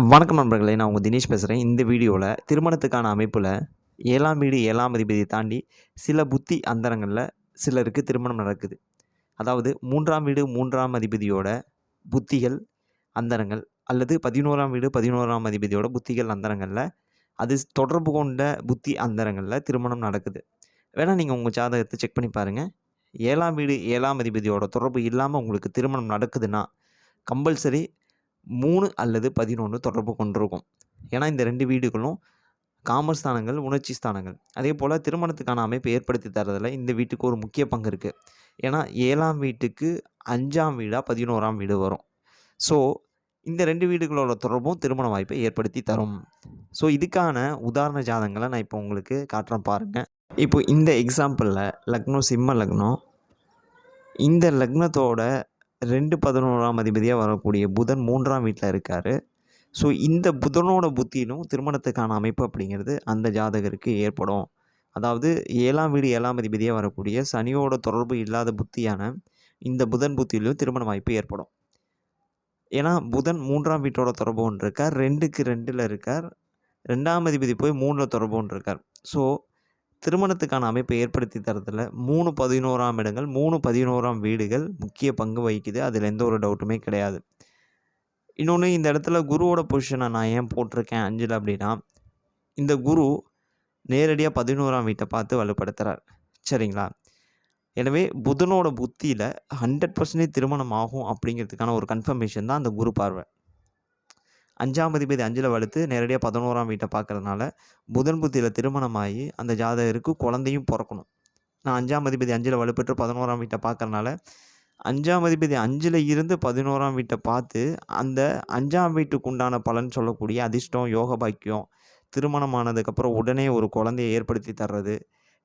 வணக்கம் நண்பர்களே நான் உங்கள் தினேஷ் பேசுகிறேன் இந்த வீடியோவில் திருமணத்துக்கான அமைப்பில் ஏழாம் வீடு ஏழாம் அதிபதியை தாண்டி சில புத்தி அந்தரங்களில் சிலருக்கு திருமணம் நடக்குது. அதாவது மூன்றாம் வீடு மூன்றாம் அதிபதியோட புத்திகள் அந்தரங்கள் அல்லது பதினோராம் வீடு பதினோராம் அதிபதியோட புத்திகள் அந்தரங்களில் அது தொடர்பு கொண்ட புத்தி அந்தரங்களில் திருமணம் நடக்குது. வேணால் நீங்கள் உங்கள் ஜாதகத்தை செக் பண்ணி பாருங்கள் ஏழாம் வீடு ஏழாம் அதிபதியோட தொடர்பு இல்லாமல் உங்களுக்கு திருமணம் நடக்குதுன்னா கம்பல்சரி மூணு அல்லது பதினொன்று தொடர்பு கொண்டிருக்கும். ஏன்னா இந்த ரெண்டு வீடுகளும் காமர்ஸ் ஸ்தானங்கள் உணர்ச்சி ஸ்தானங்கள் அதே போல் திருமணத்துக்கான அமைப்பை ஏற்படுத்தி தரதில் இந்த வீட்டுக்கு ஒரு முக்கிய பங்கு இருக்குது ஏன்னா ஏழாம் வீட்டுக்கு அஞ்சாம் வீடாக பதினோராம் வீடு வரும். ஸோ இந்த ரெண்டு வீடுகளோட தொடர்பும் திருமண வாய்ப்பை ஏற்படுத்தி தரும். ஸோ இதுக்கான உதாரண ஜாதகங்களை நான் இப்போ உங்களுக்கு காட்டுறேன் பாருங்கள் இப்போ இந்த எக்ஸாம்பிளில் லக்னோ சிம்ம லக்னம். இந்த லக்னத்தோட ரெண்டு பதினோராம் அதிபதியாக வரக்கூடிய புதன் மூன்றாம் வீட்டில் இருக்கார். ஸோ இந்த புதனோட புத்தியிலும் திருமணத்துக்கான அமைப்பு அப்படிங்கிறது அந்த ஜாதகருக்கு ஏற்படும். அதாவது ஏழாம் வீடு ஏழாம் அதிபதியாக வரக்கூடிய சனியோட தொடர்பு இல்லாத புத்தியான இந்த புதன் புத்தியிலும் திருமண வாய்ப்பு ஏற்படும். ஏன்னா புதன் மூன்றாம் வீட்டோட தொடர்பு ஒன்று இருக்கார் ரெண்டுக்கு ரெண்டில் இருக்கார் ரெண்டாம் அதிபதி போய் மூணில் தொடர்பு ஒன்று இருக்கார். ஸோ திருமணத்துக்கான அமைப்பை ஏற்படுத்தி தரதில் மூணு பதினோராம் இடங்கள் மூணு பதினோராம் வீடுகள் முக்கிய பங்கு வகிக்குது. அதில் எந்த ஒரு டவுட்டுமே கிடையாது. இன்னொன்று இந்த இடத்துல குருவோட பொசிஷனை நான் ஏன் போட்டிருக்கேன் அஞ்சில் அப்படின்னா இந்த குரு நேரடியாக பதினோராம் வீட்டை பார்த்து வலுப்படுத்துகிறார் சரிங்களா? எனவே புதனோட புத்தியில் ஹண்ட்ரட் பர்சன்டேஜ் திருமணம் ஆகும் அப்படிங்கிறதுக்கான ஒரு கன்ஃபர்மேஷன் தான் அந்த குரு பார்வை. அஞ்சாம் அதிபதி அஞ்சில் வலுத்து நேரடியாக பதினோராம் வீட்டை பார்க்குறதுனால புதன் புத்தியில் திருமணமாகி அந்த ஜாதகருக்கு குழந்தையும் பிறக்கணும். நான் அஞ்சாம் அதிபதி அஞ்சில் வலுப்பெற்று பதினோராம் வீட்டை பார்க்குறனால அஞ்சாம் அதிபதி அஞ்சில் இருந்து பதினோராம் வீட்டை பார்த்து அந்த அஞ்சாம் வீட்டுக்கு உண்டான பலன் சொல்லக்கூடிய அதிர்ஷ்டம் யோக பாக்கியம் திருமணம் ஆனதுக்கப்புறம் உடனே ஒரு குழந்தையை ஏற்படுத்தி தர்றது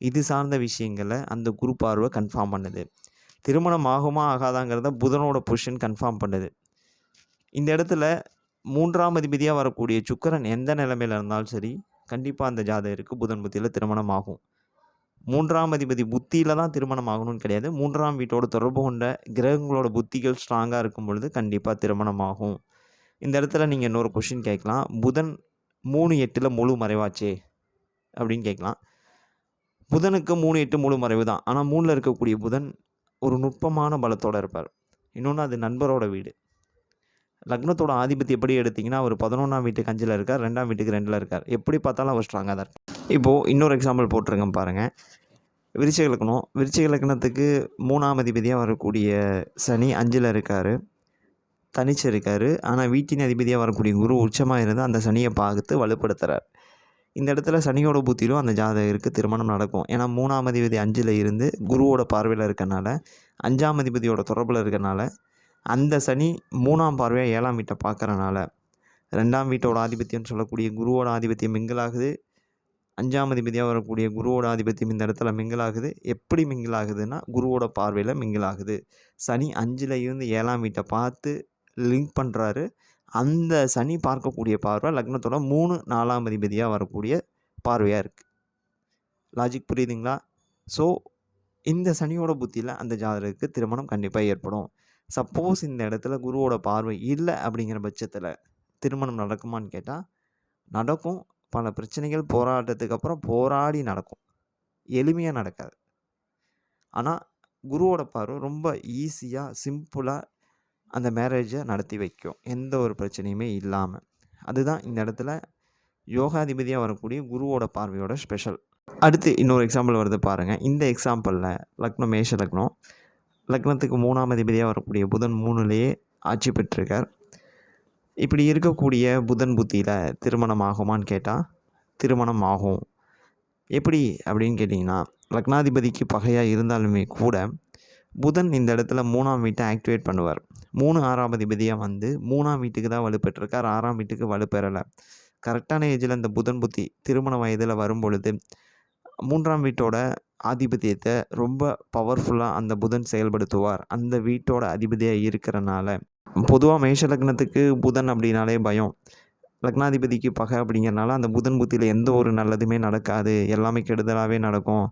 இது சார்ந்த விஷயங்களை அந்த குரு பார்வை கன்ஃபார்ம் பண்ணுது. திருமணம் ஆகுமா ஆகாதாங்கிறத புதனோட பொசிஷன் கன்ஃபார்ம் பண்ணுது. இந்த இடத்துல மூன்றாம் அதிபதியாக வரக்கூடிய சுக்கிரன் எந்த நிலைமையில் இருந்தாலும் சரி கண்டிப்பாக அந்த ஜாதகருக்கு புதன் புத்தியில் திருமணம் ஆகும். மூன்றாம் அதிபதி புத்தியில் தான் திருமணம் ஆகணும்னு கிடையாது. மூன்றாம் வீட்டோட தொடர்பு கொண்ட கிரகங்களோட புத்திகள் ஸ்ட்ராங்காக இருக்கும் பொழுது கண்டிப்பாக திருமணம் ஆகும். இந்த இடத்துல நீங்கள் இன்னொரு கொஷின் கேட்கலாம். புதன் மூணு எட்டில் முழு மறைவாச்சே? அப்படின்னு கேட்கலாம். புதனுக்கு மூணு எட்டு முழு மறைவு தான். ஆனால் மூணில் இருக்கக்கூடிய புதன் ஒரு நுட்பமான பலத்தோடு இருப்பார். இன்னொன்று அது நண்பரோட வீடு. லக்னத்தோட ஆதிபத்தி எப்படி எடுத்திங்கன்னா அவர் பதினொன்றாம் வீட்டுக்கு அஞ்சில் இருக்கார் ரெண்டாம் வீட்டுக்கு ரெண்டில் இருக்கார். எப்படி பார்த்தாலும் அவர் ஸ்ட்ராங்காக தான் இருக்கார். இப்போது இன்னொரு எக்ஸாம்பிள் போட்டிருக்கேன் பாருங்கள் விருச்சிக லக்னம். விருச்சிக லக்னத்துக்கு மூணாம் அதிபதியாக வரக்கூடிய சனி அஞ்சில் இருக்கார். தனிச்சு இருக்கார். ஆனால் வீட்டின் அதிபதியாக வரக்கூடிய குரு உச்சமாக இருந்து அந்த சனியை பார்த்து வலுப்படுத்துகிறார் இந்த இடத்துல சனியோட புத்தியிலும் அந்த ஜாதகருக்கு திருமணம் நடக்கும். ஏன்னா மூணாம் அதிபதி அஞ்சில் இருந்து குருவோட பார்வையில் இருக்கனால அஞ்சாம் அதிபதியோட தொடர்பில் இருக்கனால அந்த சனி மூணாம் பார்வையாக ஏழாம் வீட்டை பார்க்குறனால ரெண்டாம் வீட்டோட ஆதிபத்தியம்னு சொல்லக்கூடிய குருவோட ஆதிபத்தியம் மிங்கிலாகுது. அஞ்சாம் அதிபதியாக வரக்கூடிய குருவோட ஆதிபத்தியம் இந்த இடத்துல மிங்கிலாகுது. எப்படி மிங்கிலாகுதுன்னா குருவோட பார்வையில் மிங்கிலாகுது. சனி அஞ்சில் இருந்து ஏழாம் வீட்டை பார்த்து லிங்க் பண்ணுறாரு அந்த சனி பார்க்கக்கூடிய பார்வை லக்னத்தோட மூணு நாலாம் அதிபதியாக வரக்கூடிய பார்வையாக இருக்குது லாஜிக் புரியுதுங்களா? ஸோ இந்த சனியோட புத்தியில் அந்த ஜாதகருக்கு திருமணம் கண்டிப்பாக ஏற்படும். சப்போஸ் இந்த இடத்துல குருவோட பார்வை இல்லை அப்படிங்கிற பட்சத்தில் திருமணம் நடக்குமான்னு கேட்டால் நடக்கும். பல பிரச்சனைகள் போராட்டத்துக்கு அப்புறம் போராடி நடக்கும். எளிமையாக நடக்காது. ஆனால் குருவோட பார்வை ரொம்ப ஈஸியாக சிம்பிளாக அந்த மேரேஜை நடத்தி வைக்கும். எந்த ஒரு பிரச்சனையுமே இல்லாமல் அதுதான் இந்த இடத்துல யோகாதிபதியாக வரக்கூடிய குருவோட பார்வையோட ஸ்பெஷல் அடுத்து இன்னொரு எக்ஸாம்பிள் வருது பாருங்கள் இந்த எக்ஸாம்பிளில் லக்னம் மேஷ லக்னம். லக்னத்துக்கு மூணாம் அதிபதியாக வரக்கூடிய புதன் மூணுலேயே ஆட்சி பெற்றிருக்கார். இப்படி இருக்கக்கூடிய புதன் புத்தியில் திருமணம் ஆகுமான்னு கேட்டால் திருமணம் ஆகும். எப்படி அப்படின்னு கேட்டிங்கன்னா லக்னாதிபதிக்கு பகையாக இருந்தாலுமே கூட புதன் இந்த இடத்துல மூணாம் வீட்டை ஆக்டிவேட் பண்ணுவார். மூணு ஆறாம் அதிபதியாக வந்து மூணாம் வீட்டுக்கு தான் வலுப்பெற்றிருக்கார் ஆறாம் வீட்டுக்கு வலுப்பெறலை கரெக்டான ஏஜில் இந்த புதன் புத்தி திருமண வயதில் வரும் பொழுது மூன்றாம் வீட்டோட ஆதிபத்தியத்தை ரொம்ப பவர்ஃபுல்லாக அந்த புதன் செயல்படுத்துவார். அந்த வீட்டோட அதிபதியாக இருக்கிறனால. பொதுவாக மேஷ லக்னத்துக்கு புதன் அப்படின்னாலே பயம். லக்னாதிபதிக்கு பகை அப்படிங்கிறனால அந்த புதன் புத்தியில் எந்த ஒரு நல்லதுமே நடக்காது. எல்லாமே கெடுதலாகவே நடக்கும்.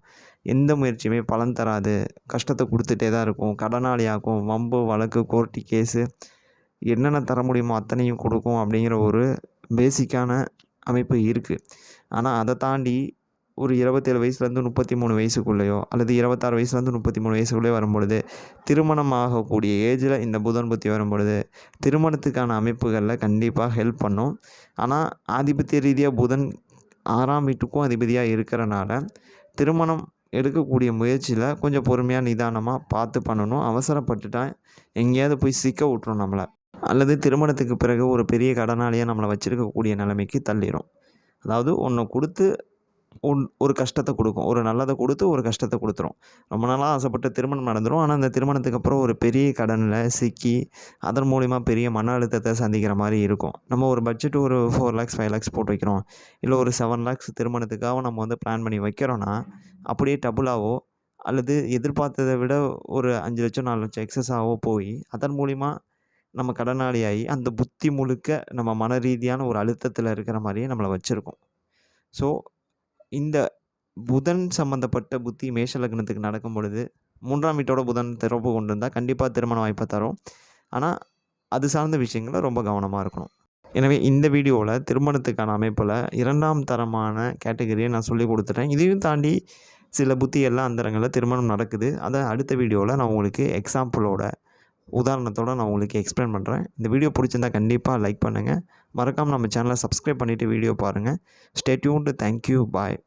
எந்த முயற்சியுமே பலன் தராது. கஷ்டத்தை கொடுத்துட்டே தான் இருக்கும். கடனாளியாக்கும். வம்பு வழக்கு கோர்ட்டு கேஸு என்னென்ன தர முடியுமோ அத்தனையும் கொடுக்கும் அப்படிங்கிற ஒரு பேசிக்கான அமைப்பு இருக்குது ஆனால் அதை தாண்டி ஒரு இருபத்தேழு வயசுலேருந்து முப்பத்தி மூணு வயசுக்குள்ளேயோ அல்லது இருபத்தாறு வயசுலேருந்து முப்பத்தி மூணு வயசுக்குள்ளேயோ வரும்பொழுது திருமணம் ஆகக்கூடிய ஏஜில் இந்த புதன் புத்தி வரும்பொழுது திருமணத்துக்கான அமைப்புகளில் கண்டிப்பாக ஹெல்ப் பண்ணும். ஆனால் ஆதிபத்திய ரீதியாக புதன் ஆறாம் வீட்டுக்கும் அதிபதியாக இருக்கிறனால திருமணம் எடுக்கக்கூடிய முயற்சியில் கொஞ்சம் பொறுமையாக நிதானமாக பார்த்து பண்ணணும். அவசரப்பட்டுட்டா எங்கேயாவது போய் சிக்க விட்ரும் நம்மளை. அல்லது திருமணத்துக்கு பிறகு ஒரு பெரிய கடனாலேயே நம்மளை வச்சுருக்கக்கூடிய நிலைமைக்கு தள்ளிடும் அதாவது ஒன்று கொடுத்து ஒன் ஒரு கஷ்டத்தை கொடுக்கும். ஒரு நல்லதை கொடுத்து ஒரு கஷ்டத்தை கொடுத்துரும். ரொம்ப நாளாக ஆசைப்பட்டு திருமணம் நடந்துடும் ஆனால் அந்த திருமணத்துக்கு அப்புறம் ஒரு பெரிய கடனில் சிக்கி அதன் மூலிமா பெரிய மன அழுத்தத்தை சந்திக்கிற மாதிரி இருக்கும். நம்ம ஒரு பட்ஜெட் ஒரு ஃபோர் லேக்ஸ் ஃபைவ் லேக்ஸ் போட்டு வைக்கிறோம். இல்லை ஒரு செவன் லேக்ஸ் திருமணத்துக்காக நம்ம வந்து பிளான் பண்ணி வைக்கிறோன்னா அப்படியே டபுளாவோ அல்லது எதிர்பார்த்ததை விட ஒரு அஞ்சு லட்சம் நாலு லட்சம் எக்ஸஸாகவோ போய் அதன் மூலிமா நம்ம கடனாளியாகி அந்த புத்தி முழுக்க நம்ம மன ரீதியான ஒரு அழுத்தத்தில் இருக்கிற மாதிரியே நம்மளை வச்சுருக்கோம். ஸோ இந்த புதன் சம்மந்தப்பட்ட புத்தி மேஷ லக்னத்துக்கு நடக்கும் பொழுது மூன்றாம் வீட்டோட புதன் திறப்பு கொண்டு இருந்தால் கண்டிப்பாக திருமண வாய்ப்பை தரும். ஆனால் அது சார்ந்த விஷயங்களை ரொம்ப கவனமாக இருக்கணும். எனவே இந்த வீடியோவில் திருமணத்துக்கான அமைப்பில் இரண்டாம் தரமான கேட்டகரியை நான் சொல்லி கொடுத்துட்டேன். இதையும் தாண்டி சில புத்தி எல்லாம் அந்தரங்களில் திருமணம் நடக்குது. அதை அடுத்த வீடியோவில் நான் உங்களுக்கு எக்ஸாம்பிளோட உதாரணத்தோடு நான் உங்களுக்கு எக்ஸ்பிளைன் பண்ணுறேன் இந்த வீடியோ பிடிச்சிருந்தா கண்டிப்பாக லைக் பண்ணுங்கள் மறக்காமல் நம்ம சேனலை சப்ஸ்கிரைப் பண்ணிவிட்டு வீடியோ பாருங்கள் ஸ்டே தேங்க்யூ பாய்